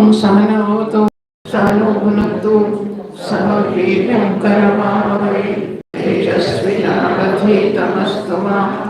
ઓમ સહનવતો સહનો ભુનક્તુ સહ વીર્યં કરવાવહે તેજસ્વિનાવધે તમસ્તુ મા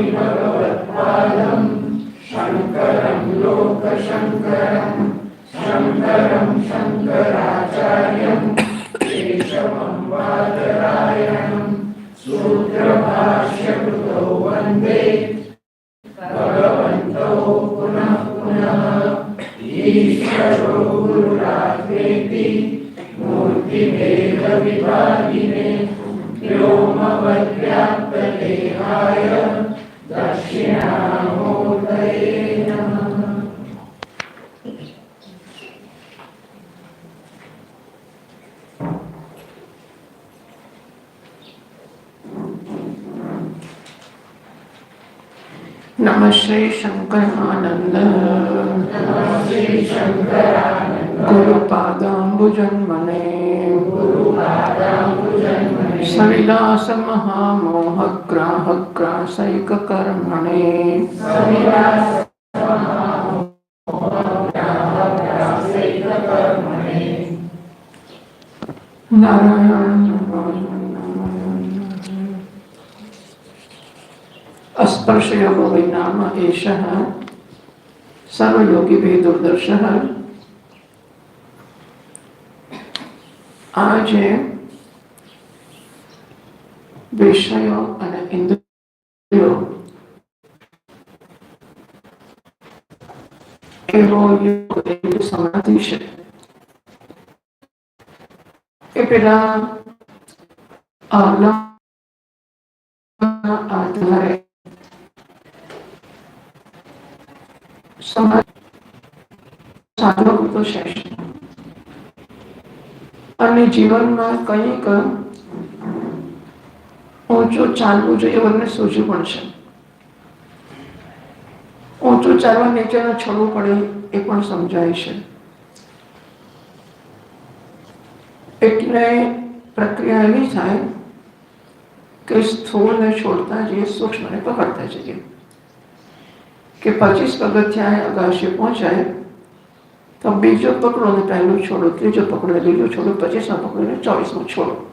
Mikaroa, Adam नमः श्री शङ्करानन्द गुरुपादाम्बुजन्मने सविलासमहामोहग्राहग्रासैककर्मणे नारायण अस्पर्शयोगो वै नाम एषः સર્વયોગીભેદુર્દર્શઃ આજે વિષયો અને ઇન્દ્રિયો એવો યોગ એવી સમાધિ છે એ પેલા આલમના આધારે સમાજ સાધવો તો છે જ. અને જીવનમાં કંઈક ઊંચું ચાલવું જોઈએ એવું એમને સૂઝ્યું પણ છે ઊંચું ચાલવા નીચેના છોડવું પડે એ પણ સમજાય છે એટલે પ્રક્રિયા એવી થાય કે સ્થૂળને છોડતા જઈએ, સૂક્ષ્મને પકડતા જઈએ કે પચીસ પગથિયા અગાશે પહોંચાય તો બીજો પકડો ને પહેલું છોડો, ત્રીજો પકડો ને બીજો છોડો, પચીસમાં પકડો, ને ચોવીસમાં છોડો.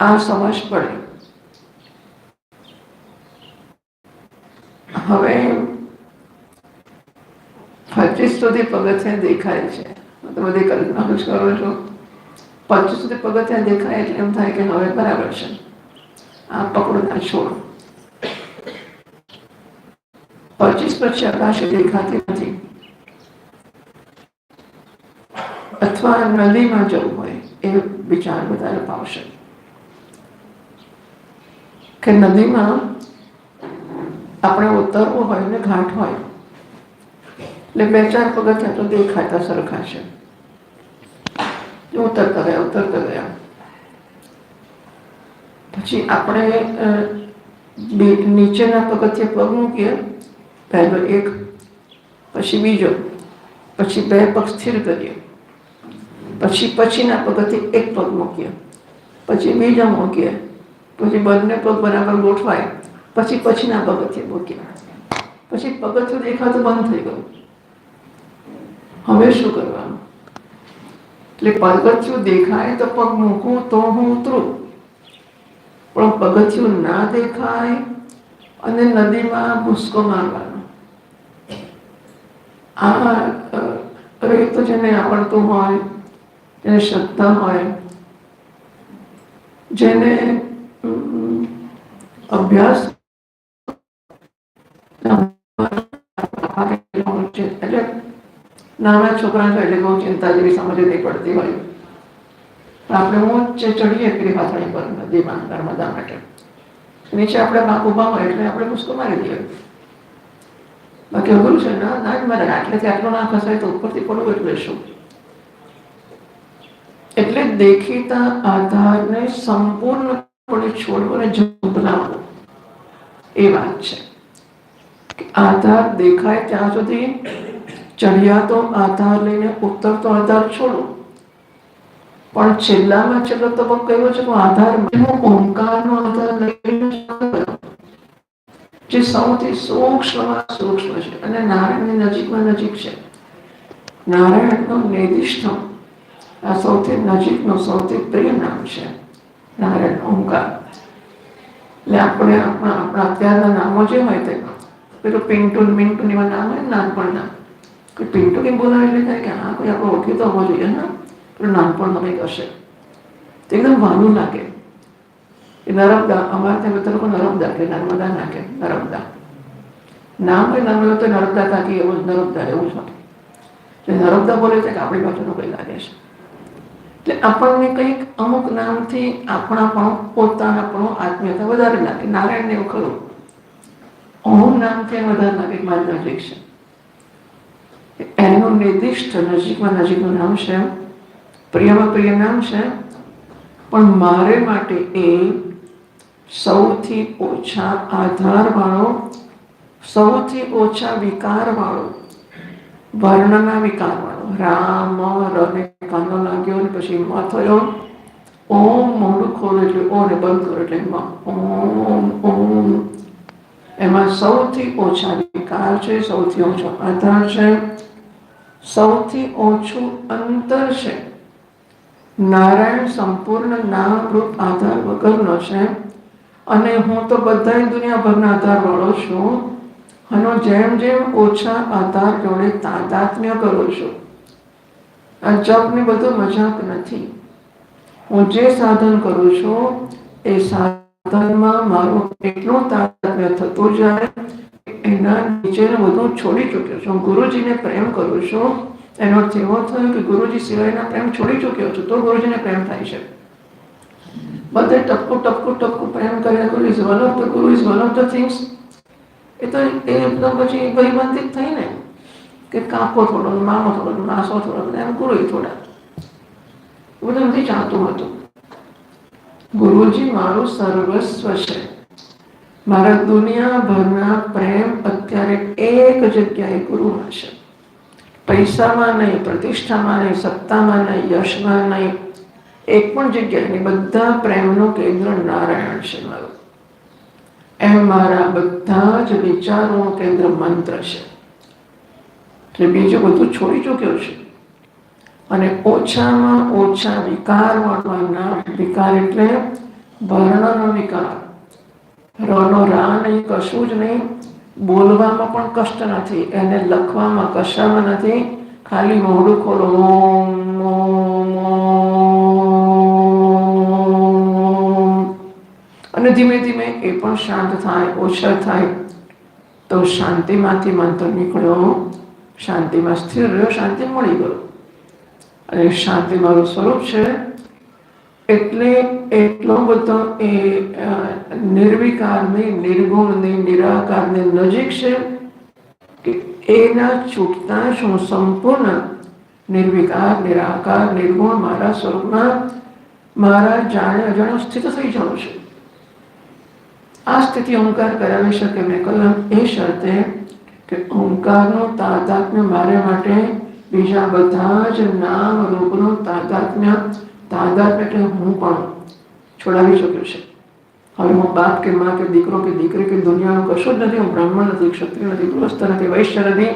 આ સમજ પડે. હવે પચીસ સુધી પગથિયા દેખાય છે. તમે બધી કલ્પના કરો છો. પચીસ સુધી પગથિયા દેખાય એટલે એમ થાય કે હવે બરાબર છે. આ પકડો ના છોડો. પચીસ પછી આકાશ દેખાતી નથી. અથવા નદીમાં જવું હોય એ વિચાર વધારે પાવશે કે નદીમાં આપણે ઉતરવું હોય ને ઘાટ હોય, એટલે બે ચાર પગથિયા તો દેખાતા સરખા છે. ઉતરતા ગયા ઉતરતા ગયા પછી આપણે નીચેના પગથિયે પગ મૂકીએ પહેલો એક, પછી બીજો, પછી બે પગ સ્થિર કરીએ પછી પછીના પગથી એક પગ મૂકીએ પછી બીજો મૂકીએ પછી બંને પગ બરાબર ગોઠવાય. પછી પછીના પગથિયે મૂકીએ પછી પગથિયું દેખાતું બંધ થઈ ગયું. હવે શું કરવાનું? એટલે પગથિયું દેખાય તો પગ મૂકું, તો હું ઉતરું. પણ પગથિયું ના દેખાય અને નદીમાં ભૂસકો મારવાનો. આ રહીતો જેને આવડતું હોય, જેને શ્રદ્ધા હોય, જેને અભ્યાસ એટલે નાના છોકરા છો એટલે બહુ ચિંતા જેવી સમજ નહીં પડતી હોય. પણ આપણે ઊંચે ચડીએ પેલી પાથરણી પર નદીમાં નર્મદા માટે. નીચે આપણે ઊભા હોય એટલે આપણે મુસ્કો મારી દઈએ બાકી અઘરું છે ના ના જ મારે આટલેથી આટલો ના ખસાય તો ઉપરથી પડવું એટલે શું એટલે દેખીતા આધારને સંપૂર્ણપણે છોડવો અને જંપનાવો એ વાત છે આધાર દેખાય ત્યાં સુધી ચડિયાતો આધાર લઈને ઉતરતો આધાર છોડો પણ છેલ્લામાં છેલ્લો તબક્કો એવો છે કે આધાર ઓમકારનો આધાર લઈને? જે સૌથી સૂક્ષ્મમાં સૂક્ષ્મ છે અને નારાયણની નજીકમાં નજીક છે નારાયણનો નિર્દિષ્ટ આ સૌથી નજીકનું સૌથી પ્રિય નામ છે નારાયણ ઓમકાર એટલે આપણે આપણા આપણા અત્યારના નામો જે હોય તે પેલું પિન્ટુન મિન્ટુન એવા નામ હોય નાનપણના કે પિન્ટુ કેમ બોલાવે એટલે થાય કે હા કોઈ આપણે ઓળખી તો હોવો જોઈએ ને પેલું નાનપણનો કંઈક હશે તે એકદમ વહાલું લાગે એ નર્મદા અમારે ત્યાં બધા લોકો નર્મદા કે નર્મદા ના કે નર્મદા નામ હોય નર્મદા તો નર્મદા કાકી એવું નર્મદા એવું છે એટલે નર્મદા બોલે છે કે આપણી બાજુનું કંઈ લાગે છે એટલે આપણને કંઈક અમુક નામથી આપણાપણું પોતાનાપણું આત્મીયતા વધારે લાગે નારાયણને એવું ખરું ઓમ નામથી વધારે લાગે મારી નજીક છે એનું નિર્દિષ્ટ નજીકમાં નજીકનું નામ છે પ્રિયમાં પ્રિય નામ છે પણ મારે માટે એ સૌથી ઓછા આધારવાળો, સૌથી ઓછા વિકારવાળો, વર્ણના વિકારવાળો. રામ રને કાનો લાગ્યો ને પછી મ થયો ઓમ, મોઢું ખોલો એટલે ઓ ને બંધ કરો એટલે મ ઓમ ઓમ. એમાં સૌથી ઓછા વિકાર છે, સૌથી ઓછો આધાર છે, સૌથી ઓછું અંતર છે. નારાયણ સંપૂર્ણ નામ રૂપ આધાર વગરનો છે. અને હું તો બધા દુનિયાભરના આધારવાળો છું. અને જેમ જેમ ઓછા આધાર જોડે તાદાત્મ્ય કરું છું. આ જપની બધું મજાક નથી. હું જે સાધન કરું છું, એ સાધનમાં મારું એટલું તાદાત્મ્ય થતું જાય એના નીચેનું બધું છોડી ચૂક્યો છું. ગુરુજીને પ્રેમ કરું છું. એનો અર્થ એવો થયો કે ગુરુજી સિવાયના પ્રેમ છોડી ચૂક્યો છું તો ગુરુજીને પ્રેમ થાય છે. બધે ટપકું ટપકું ટપકું પ્રેમ કર્યા guru is one of the guru is one of the things એ તો એ એકદમ પછી ભાઈબંધી થઈ ને. કે કાપો થોડો મામો થોડો માસો થોડો એમ ગુરુ થોડા. બધું નથી ચાહતું હતું. ગુરુજી મારું સર્વસ્વ છે. મારા દુનિયાભરના પ્રેમ અત્યારે એક જગ્યાએ ગુરુમાં છે. પૈસામાં નહીં, પ્રતિષ્ઠામાં નહીં, સત્તામાં નહીં, યશમાં નહીં એક પણ જગ્યાએ બધા પ્રેમનું કેન્દ્ર નારાયણ છે મારું. એમ મારા બધા જ વિચારોનું કેન્દ્ર મંત્ર છે. એટલે બીજું બધું છોડી ચૂક્યો છે. અને ઓછામાં ઓછા વિકાર વાળવાના વિકાર એટલે વર્ણનો વિકાર. રનો રા નહીં, કશું જ નહીં. બોલવામાં પણ કષ્ટ નથી. એને લખવામાં કશામાં નથી. ખાલી મોઢું ખોલો. ઓમ ઓમ. અને ધીમે ધીમે એ પણ શાંત થાય, ઓછા થાય, તો શાંતિમાંથી મંત્ર નીકળ્યો, શાંતિમાં સ્થિર રહ્યો, શાંતિ મળી ગયો. અને શાંતિ મારું સ્વરૂપ છે. એટલે એટલો બધો એ નિર્વિકારની, નિર્ગુણની, નિરાકારની નજીક છે કે એના છૂટતા જ હું સંપૂર્ણ નિર્વિકાર, નિરાકાર, નિર્ગુણ મારા સ્વરૂપમાં મારા જાણે અજાણ્યો સ્થિત થઈ જાઉં છું. આ સ્થિતિ ઓંકાર કરાવી શકે મેં કહ્યું એ શરતે કે ઓંકારનું તાદાત્મ્ય મારે માટે બીજા બધા જ નામ રૂપનું તાદાત્મ્ય તાદાત્મ્ય એટલે હું પણ છોડાવી શક્યો છે હવે હું બાપ કે મા કે દીકરો કે દીકરી કે દુનિયાનું કશું જ નથી હું બ્રાહ્મણ નથી ક્ષત્રિય નથી ગૃહસ્થ નથી વૈશ્ય નથી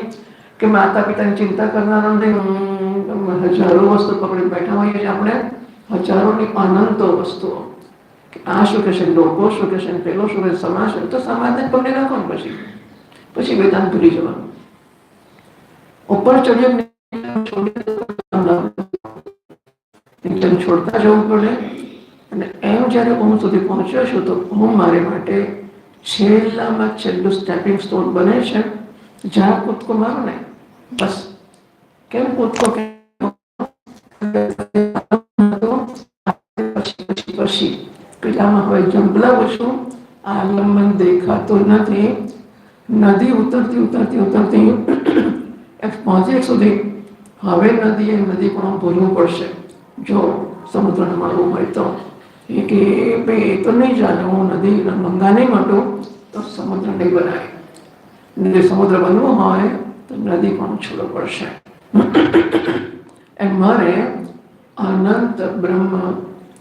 કે માતા પિતાની ચિંતા કરનારો નથી હજારો વસ્તુ પકડી બેઠા હોઈએ છીએ આપણે હજારોની અનંતો વસ્તુઓ આ શું કહેશે લોકો શું કહેશે પેલો શું કહેશે સમાજ તો સમાજને જ રાખવાનું પછી પછી વેદાંત ભૂલી જવાનું ઉપર ચડ્યો છોડતા જવું પડે અને એમ જ્યારે હું સુધી પહોંચ્યો છું તો હું મારે માટે છેલ્લામાં છેલ્લું સ્ટેપિંગ સ્ટોન બને છે જ્યાં કૂદકો મારો ને બસ કેમ કૂદકો કેમ પછી હવે જંપલાવું છું આલંબન દેખાતું નથી. નદી ઉતરતી ઉતરતી ઉતરતી એક પહોંચે સુધી હવે નદી એ નદી પણ ભૂલવું પડશે. જો સમુદ્રને મળવું હોય તો. એ કે ભાઈ એ તો નહીં ચાલે, હું નદી ગંગા નહીં માટું, તો સમુદ્ર નહીં બનાય. ને સમુદ્ર બનવું હોય તો નદી પણ છોડવો પડશે. એમ મારે અનંત બ્રહ્મ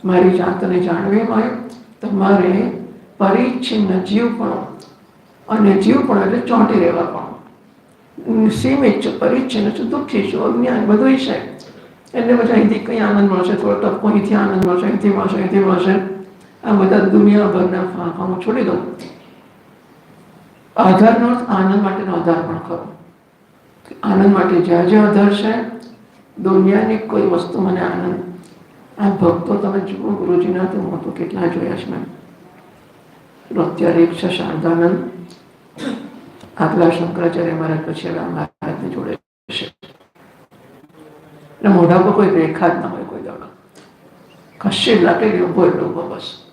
મારી જાતને જાણવી હોય તો મારે પરિચ્છિન્ન જીવપણું અને જીવપણું એટલે ચોંટી રહેવા પણ. સીમિત છું, પરિચ્છિન્ન છું, દુઃખી છું, અજ્ઞાન બધું છે. એટલે પછી અહીંથી કંઈ આનંદ મળશે? થોડો ટપકો અહીંથી આનંદ મળશે, અહીંથી મળશે અહીંથી મળશે. આ બધા દુનિયાભરના ફાંફા હું છોડી દઉં. આધારનો આનંદ માટેનો આધાર પણ કરો આનંદ માટે જ્યાં જ્યાં આધાર છે, દુનિયાની કોઈ વસ્તુ મને આનંદ આ ભક્તો તમે જુઓ, ગુરુજીના તો હું તો કેટલા જોયા છે મેં અત્યારે એક છે શારદાનંદ. આગલા શંકરાચાર્ય મહારાજ પછી હવે મહારાજની જોડે છે. એટલે મોઢા પર કોઈ રેખા જ ના હોય કોઈ દાડો. કશે લાગે ઊભો એટલે ઊભો બસ.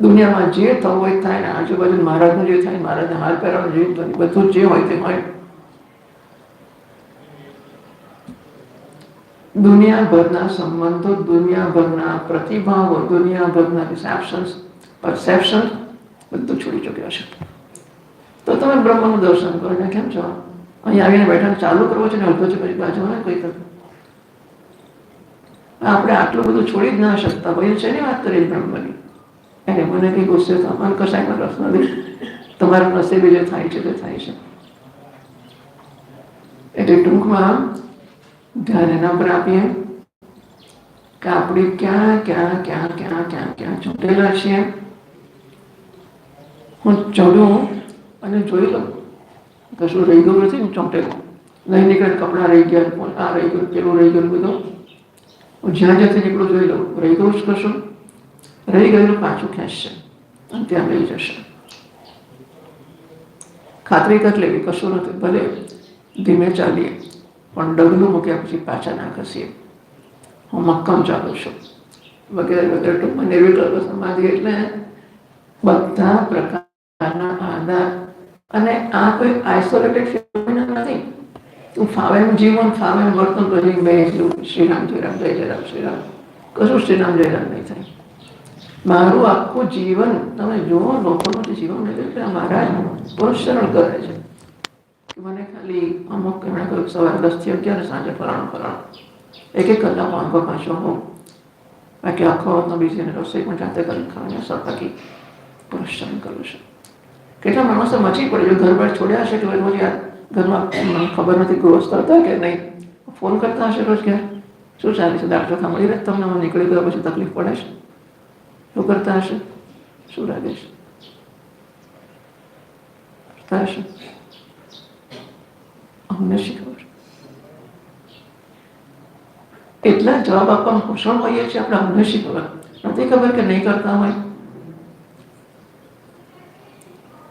દુનિયામાં જે થવું હોય થાય ને, આજુબાજુ મહારાજનું જે થાય, મહારાજને હાર પહેરવાનું જે બધું જે હોય તે હોય. દુનિયાભરના સંબંધો, દુનિયાભરના પ્રતિભાવો, દુનિયાભરના રિસેપ્શન્સ પરસેપ્શન બધું છોડી ચૂક્યો છે. તો તમે બ્રહ્મનું દર્શન કરો. ને કેમ છો? અહીં આવીને બેઠા ચાલુ કરવો છે ને અડધો છે પછી બાજુ ને કોઈ તો આપણે આટલું બધું છોડી જ ના શકતા. હોય છે ને વાત કરી બ્રહ્મની? એને મને કંઈ ગુસ્સે તમારે કશાયમાં રસ નથી. તમારા નસીબે જે થાય છે તે થાય છે. એટલે ટૂંકમાં ધ્યાન એના પર આપીએ કે આપણે ક્યાં ક્યાં ક્યાં ક્યાં ક્યાં ક્યાં ચૂંટેલા છીએ હું ચડું અને જોઈ લઉં કશું રહી ગયું નથી ને ચોંટેલું નહીં નીકળે કપડાં રહી ગયા આ રહી ગયું પેલું રહી ગયું બધું હું જ્યાં જ્યાંથી નીકળું જોઈ લઉં રહી ગયું જ કશું રહી ગયેલું પાછું ખેંચશે અને ત્યાં લઈ જશે ખાતરી કરી લેવી કશું નથી ભલે ધીમે ચાલીએ પણ ડગલું મૂક્યા પછી પાછા ના ખસીએ હું મક્કમ ચાલુ છું. વગેરે વગેરે ટૂંકમાં નિર્વિકલ્પ સમાધિ એટલે બધા પ્રકારના આધાર. અને આ કોઈ આઇસોલેટેડ ફિનોમિના નથી. તું ફાવે જીવન ફાવે એમ વર્તન કરી મેં એટલું શ્રીરામ જયરામ જય જયરામ શ્રીરામ કશું શ્રીરામ જયરામ નહીં થાય. મારું આખું જીવન તમે જુઓ, લોકોનું જીવન મહારાજ પુરસ્ચરણ કરે છે. મને ખાલી અમુક એમણે કહ્યું સવારે દસથી અગિયાર સાંજે ફલાણું ફલાણું એક એક કલાક વાંકો પાછો હોઉં બાકી આખો વાતનો બીજી એને રસોઈ પણ જાતે કરી ખાવાની બાકી પુરસ્ચરણ કરું છું કેટલા માણસો મચી પડે જો ઘર બાર છોડ્યા હશે કે રોજ યાર ઘરમાં મને ખબર નથી ગૃહસ્થ હતા કે નહીં ફોન કરતા હશે રોજ ઘેર શું ચાલે છે દાળ ચોખા મળી રહે તમને હું નીકળી ગયો પછી તકલીફ પડે છે શું કરતા હશે શું લાગે છે કરતા હશે અમને એટલા જવાબ આપવામાં કુશળ હોઈએ છીએ આપણે અમને શી ખબર નથી ખબર કે નહીં કરતા હોય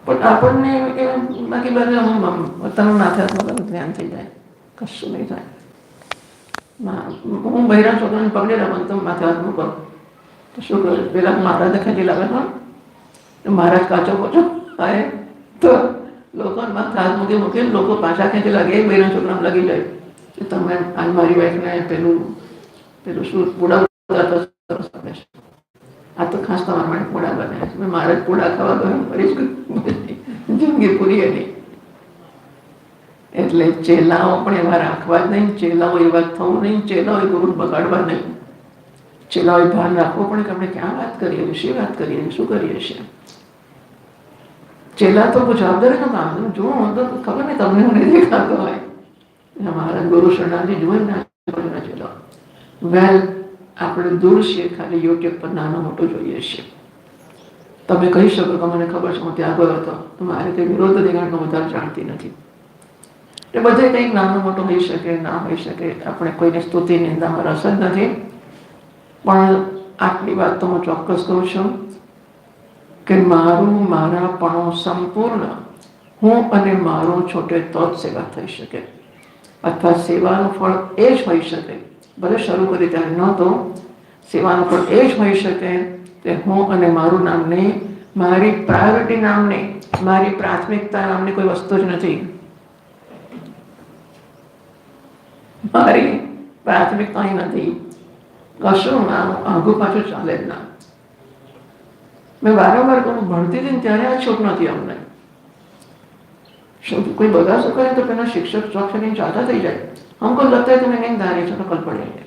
પણ આપણને બાકી બધું માથે પોતાનું ધ્યાન થઈ જાય કશું નહીં થાય હું બહેરા છોકરાને પગલે રમણ તો માથે હાથ મૂકો તો શું કરું પેલા મહારાજ ખેંચી લાવે હા મહારાજ કાચો કોચો હા તો લોકો માથે હાથ મૂકી મૂકીને લોકો પાછા ખેંચી લાગે એ બહેરા છોકરાને લાગી જાય. કે તમે આજ મારી વાઈફને પેલું પેલું શું, પૂડા આ તો ખાસ તમારા માટે પૂડા બને છે. મેં મારે પૂડા ખાવા ગયો ફરી જ જિંદગી પૂરી હતી એટલે ચેલાઓ પણ એવા રાખવા જ નહીં, ચેલાઓ એવા થવું નહીં, ચેલાઓ ગુરુ બગાડવા નહીં. ચેલાઓ ભાન રાખવો પણ કે આપણે ક્યાં વાત કરીએ શી વાત કરીએ શું કરીએ છીએ? ચેલા તો જવાબદારીનું કામ જુઓ તો ખબર નહીં તમને હું નહીં દેખાતો હોય અમારા ગુરુ શરણાજી જુએ ના ચેલા વેલ આપણે દૂર છીએ ખાલી યુટ્યુબ પર નાનો મોટો જોઈએ છીએ તમે કહી શકો કે મને ખબર છે હું ત્યાં ગયો હતો મારે કંઈ વિરોધ દેખાડનો વધારે જાણતી નથી એ બધે કંઈક નાનો મોટો હોઈ શકે ના હોઈ શકે આપણે કોઈને સ્તુતિ નિંદામાં રસ જ નથી પણ આટલી વાત તો હું ચોક્કસ કહું છું કે મારું મારાપણું સંપૂર્ણ. હું અને મારું છોટે તો જ સેવા થઈ શકે. અથવા સેવાનું ફળ એ જ હોઈ શકે. ભલે શરૂ કરી ત્યારે ન તો સેવાનું ફળ એ જ હોઈ શકે કે હું અને મારું નામની મારી પ્રાયોરિટી નામની મારી પ્રાથમિકતા નામની કોઈ વસ્તુ જ નથી. મારી પ્રાથમિકતા નથી. કશું આમ આઘું પાછું ચાલે જ ના. મેં વારંવાર કહું ભણતી હતી ને ત્યારે આ છૂટ નથી અમને શું કોઈ બગાસો કરે તો પેલા શિક્ષક ચોક કરીને ચાલતા થઈ જાય हमको लगता है तुम्हें नींद आ रही है तो कल पढ़ेंगे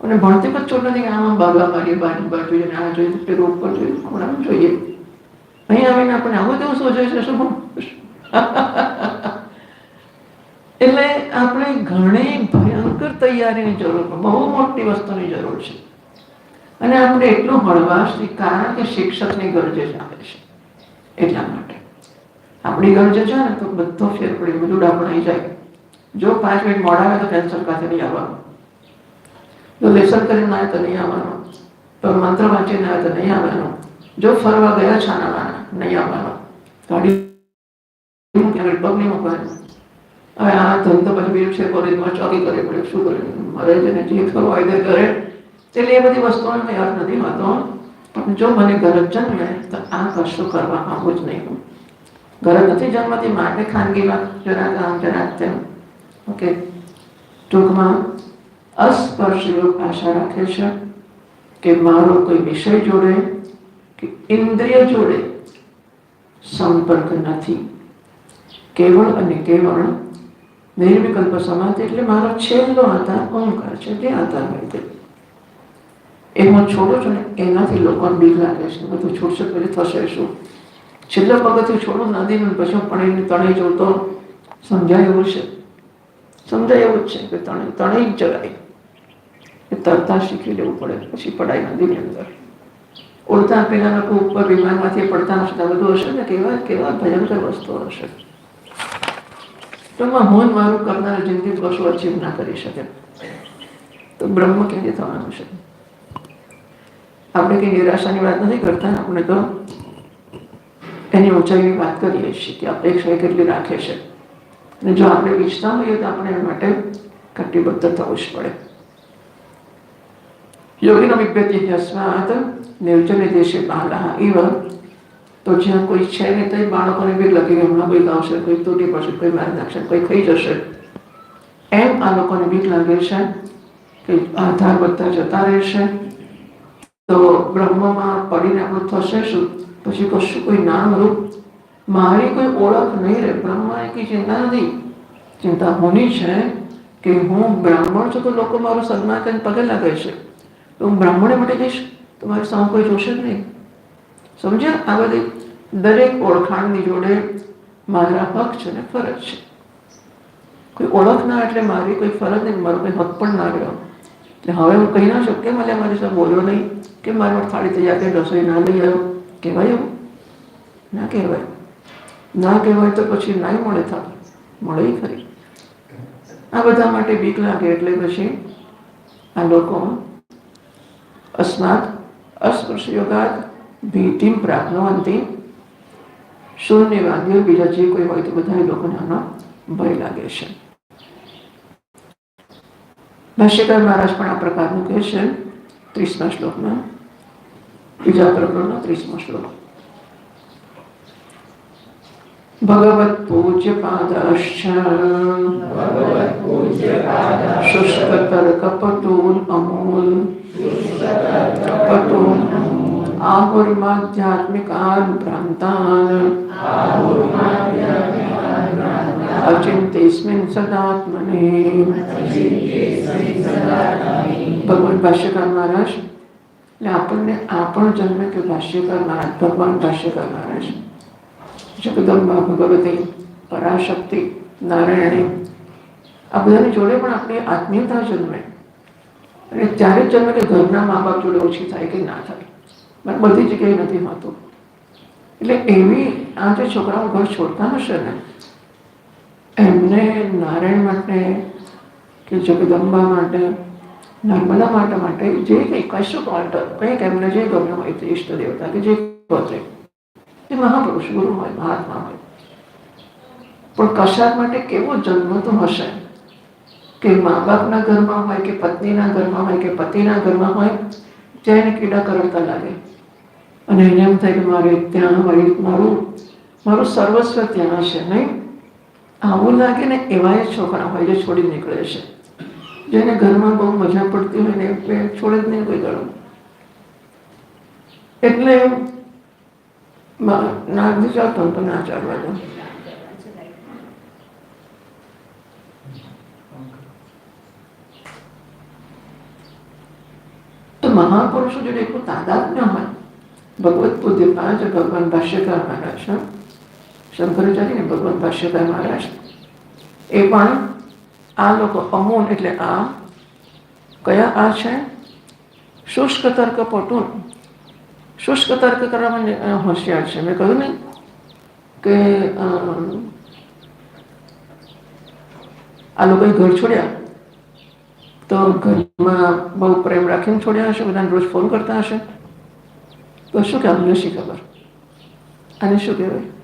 અને ભણતી પર છોડ નથી કે આમાં બાગા મારી બાજુ બાજુ જોઈએ ને આ જોઈએ પેલું ઉપર જોઈએ ખૂણામાં જોઈએ અહીં આવીને આપણે આવું તેવું સોચે છે શું એટલે આપણે ઘણી ભયંકર તૈયારીની જરૂર છે બહુ મોટી વસ્તુની જરૂર છે અને આપણે એટલું હળવાશથી, કારણ કે શિક્ષકની ગરજે જ આવે છે, એટલા માટે. આપણી ગરજે છે ને તો બધો ફેર પડી બધું ડાપણાઈ જાય. જો પાંચ મિનિટ મોડા આવે તો કેન્સર પાસે નહીં આવવાનું. જો લેસન કરીને આવે તો નહીં આવવાનું. તો મંત્ર વાંચીને આવે તો નહીં આવવાનું. જો ફરવા ગયા છાનાવાના, નહીં આવવાનું. ગાડી મૂકી આગળ પગ નહીં મૂકવાનું. હવે આ ધંધો પછી બીજું છે, કોલેજમાં ચોકી કરવી પડે, શું કરે મારે જેને જે કરવું હોય તે કરે. એટલે એ બધી વસ્તુઓનો કંઈ અર્થ નથી હોતો પણ જો મને ગરજ જન્મે તો આ કશું કરવા આવું જ નહીં હું ગરજ નથી જન્મતી માટે ખાનગીમાં જરાક આમ જરાક તેમ ઓકે ટૂંકમાં અસ્પર્શ યોગ આશા રાખે છે કે મારો કોઈ વિષય જોડે કે ઇન્દ્રિય જોડે સંપર્ક નથી કેવળ અને કેવળ નિર્વિકલ્પ સમાધિ એટલે મારો છેલ્લો આધાર ઓંકાર છે જે આધાર હોય તે એ હું છોડું છું ને એનાથી લોકોને બીક લાગે છે બધું છૂટશે પછી થશે શું છેલ્લો પગથિયું છોડું નદીનું પછી હું એને તણી જોતો તો સમજાય એવું છે સમજાય એવું જ છે કે તણે તણી જવાય એ તરતા શીખી લેવું પડે પછી પડાય નદીની અંદર ઉડતા પેલા લોકો ઉપર વિમાનમાંથી પડતા હશે બધું હશે ને કેવા કેવા ભયંકર વસ્તુઓ હશે એમાં હું મારું કરનાર જિંદગી કશું અચીવ ના કરી શકે તો બ્રહ્મ કેવી થવાનું છે આપણે કંઈ નિરાશાની વાત નથી કરતા, આપણે તો એની ઊંચાઈની વાત કરીએ છીએ કે અપેક્ષા કેટલી રાખે છે. અને જો આપણે ઈચ્છતા હોઈએ તો આપણે એના માટે કટિબદ્ધ થવું જ પડે. યોગીનો વિભ્યતિ યસ્માત નિર્જને દેશે બાલા ઇવ તો જ્યાં કોઈ છે ને તો બાળકોને બી લગી હમણાં કોઈ ગાવશે, કોઈ તૂટી પડશે, કોઈ મારી નાખશે, કોઈ ખાઈ જશે. એમ આ લોકોને બીક લાગે છે કે આધાર બધા જતા રહેશે. તો બ્રહ્મમાં આપણું થશે શું? પછી કશું કોઈ નામ રૂપ? મારી કોઈ ઓળખ નહીં રહે. બ્રહ્માની કઈ ચિંતા નથી. ચિંતા હોની છે કે હું બ્રાહ્મણ છું તો લોકો મારું સન્માન કરીને પગે લાગે છે. તો હું બ્રાહ્મણે માટે જઈશ? તો મારી સામે કોઈ જોશે જ નહીં. સમજ્યા? આ બધી દરેક ઓળખાણની જોડે મારા હક છે ને ફરજ છે. કોઈ ઓળખ ના એટલે મારી કોઈ ફરજ નહીં. મારો કોઈ હક પણ ના રહ્યો. એટલે હવે હું કહી ના શકું કે મને મારી સાથે બોલ્યો નહીં? કે મારી માટે થાળી તૈયાર કે રસોઈ ના લઈ આવ્યો? કહેવાય એવું? ના કહેવાય. ના કહેવાય તો પછી નાય મળે થાય મળે ખરી. આ બધા માટે બીક લાગે એટલે પછી આ લોકો અસ્માત અસ્પૃશ્ય યોગાત ભીતિમ શૂન્ય વાગ્યો બીજા જે કોઈ હોય તો બધા લોકોને આનો ભય લાગે છે. ભાષ્યકાર મહારાજ પણ આ પ્રકારનું કહે છે ત્રીસમા શ્લોકમાં. બીજા પ્રકરણનો ત્રીસમો શ્લોક. ભગવત પૂજ્ય પાદશ્ચ શુષ્કતર કપટૂન અમૂલ. કપટૂન આહુર્માધ્યાત્મિકાન ભ્રાંતાન. અચિંતેસ્મિન સદાત્મને ભગવાન ભાષ્યકાર મહારાજ એટલે આપણને આપણો જન્મ કે ભાષ્યકાર મહારાજ, ભગવાન ભાષ્યકાર મહારાજ. જગદંબા ભગવતી પરાશક્તિ, નારાયણી, આ બધાની જોડે પણ આપણી આત્મીયતા જન્મે. અને ત્યારે જન્મે કે ઘરના મા બાપ જોડે ઓછી થાય કે ના થાય. મને બધી જગ્યાએ નથી હોતું એટલે એવી આ જે છોકરાઓ ઘર છોડતા હશે ને એમને નારાયણ માટે કે જગદંબા માટે, નર્મદા માટે માટે જે કંઈ કશું ઓલ્ટર કંઈક એમને જે ગમ્યું હોય તે ઈષ્ટ દેવતા કે જે પોતે એ મહાપુરુષ, ગુરુ હોય, મહાત્મા હોય. પણ કશાક માટે કેવો જન્મ તો હશે? કે મા બાપના ઘરમાં હોય કે પત્નીના ઘરમાં હોય કે પતિના ઘરમાં હોય ત્યાં એને કીડા કરડતા લાગે. અને એને એમ થાય કે મારે ત્યાં હોય મારું મારું સર્વસ્વ ત્યાં હશે, નહીં? આવું લાગે ને એવા એ છોકરા હોય જે છોડી નીકળે છે. જેને ઘરમાં બહુ મજા પડતી હોય ને એ છોડે જ નહીં કોઈ ગળું. એટલે ના ચાલતો તો ના ચાલવા દો. તો મહાપુરુષો જોડે એટલું તાદાદ ન હોય. ભગવત પૂજ્યપાદ ભગવાન ભાષ્યકાર મહારાજ? શંકરાચાર્ય ભગવાન ભાષ્યકાર મહારાજ. એ પણ આ લોકો અમૂન એટલે આ કયા આ છે? શુષ્ક તર્ક પટુન. શુષ્ક તર્ક કરવામાં માટે હોશિયાર છે. મેં કહ્યું ને કે આ લોકોએ ઘર છોડ્યા. તો ઘરમાં બહુ પ્રેમ રાખીને છોડ્યા હશે, બધાને રોજ ફોન કરતા હશે. તો શું કે અમને શી ખબર? આને શું કહેવાય?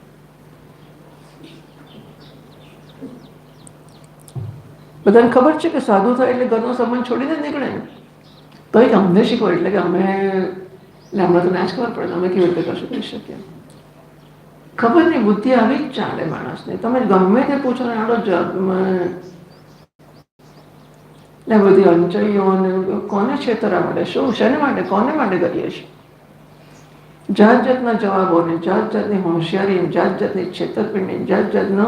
બધાને ખબર છે કે સાધુ થાય એટલે ઘરનો સંબંધ છોડીને નીકળે તો એ અમને શીખવાય એટલે કે અમે એટલે અમને તો ના જ ખબર પડે, અમે કેવી રીતે કશું કરી શકીએ? ખબર નહીં, બુદ્ધિ આવી જ ચાલે માણસને. તમે ગમે તે પૂછો ને આડો જગમાં બધી અંચળીઓ કોને છેતરા માટે શું? શેને માટે? કોને માટે કરીએ છીએ? જાત જાતના જવાબો ને જાત જાતની હોશિયારી જાત જાતની છેતરપિંડી જાત જાતનો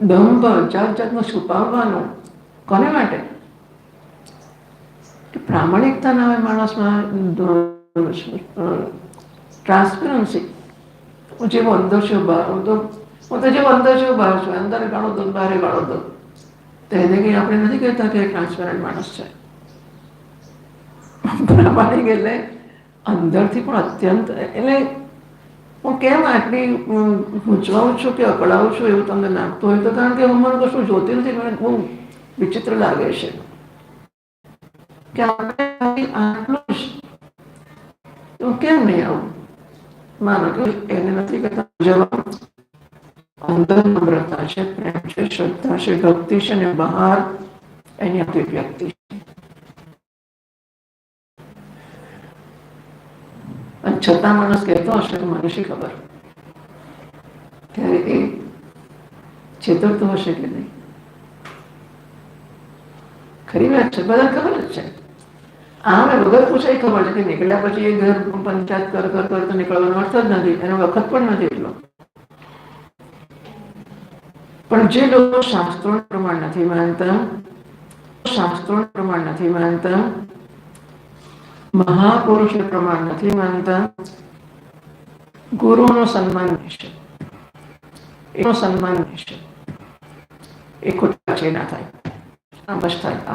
દંભ જાત જાતનું છુપાવવાનું કોને માટે? પ્રામાણિકતા ના હોય માણસમાં ટ્રાન્સપરન્સી. હું જેવો અંદર છું, બહાર હું તો હું જેવો અંદર છું, બહાર છું. અંદર ગાળો દો, બહાર ગાળો દો. તો એને કંઈ આપણે નથી કહેતા કે ટ્રાન્સપરન્ટ માણસ છે. પ્રામાણિક એટલે અંદરથી પણ અત્યંત, એટલે હું કેમ આટલી ગૂંચવાઉં છું કે અકળાવું છું એવું તમને લાગતું હોય તો? કારણ કે હું મને કશું જોતી નથી મને બહુ વિચિત્ર લાગે છે કે આપણે આટલું જ તો કેમ નહીં આવું? માનો કે એને નથી કહેતા જવા અંદર નમ્રતા છે, પ્રેમ છે, શ્રદ્ધા છે, ભક્તિ છે ને બહાર એની અભિવ્યક્તિ છે. અને છતાં માણસ કહેતો હશે મને શી ખબર? ત્યારે એ છેતરતો હશે કે નહીં? ખરી વાત છે બધા ખબર જ છે આ વગર પૂછાય ખબર છે કે નીકળ્યા પછી એ ઘર પંચાયત કર કર કર નીકળવાનો અર્થ જ નથી એનો વખત પણ નથી એટલો પણ જે લોકો શાસ્ત્રો પ્રમાણ નથી માનતા શાસ્ત્રો પ્રમાણ નથી માનતા મહાપુરુષનું પ્રમાણ નથી માનતા ગુરુનો સન્માન છે એનો સન્માન છે એ ખોટા છે ના થાય બસ થાય